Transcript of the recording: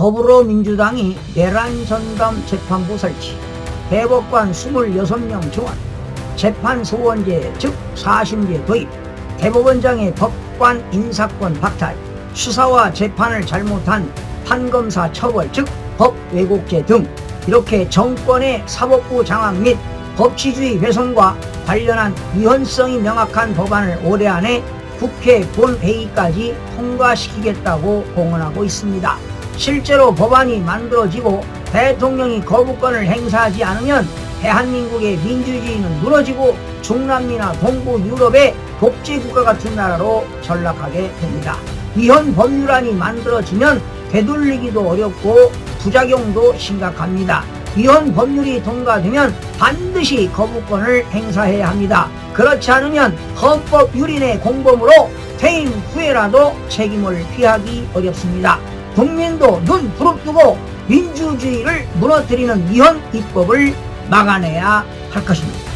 더불어민주당이 내란 전담 재판부 설치, 대법관 26명 증원, 재판 소원제 즉 사심제 도입, 대법원장의 법관 인사권 박탈, 수사와 재판을 잘못한 판검사 처벌 즉 법 왜곡죄 등 이렇게 정권의 사법부 장악 및 법치주의 훼손과 관련한 위헌성이 명확한 법안을 올해 안에 국회 본회의까지 통과시키겠다고 공언하고 있습니다. 실제로 법안이 만들어지고 대통령이 거부권을 행사하지 않으면 대한민국의 민주주의는 무너지고 중남미나 동부 유럽의 독재국가 같은 나라로 전락하게 됩니다. 위헌 법률안이 만들어지면 되돌리기도 어렵고 부작용도 심각합니다. 위헌 법률이 통과되면 반드시 거부권을 행사해야 합니다. 그렇지 않으면 헌법 유린의 공범으로 퇴임 후에라도 책임을 피하기 어렵습니다. 국민도 눈 부릅뜨고 민주주의를 무너뜨리는 위헌 입법을 막아내야 할 것입니다.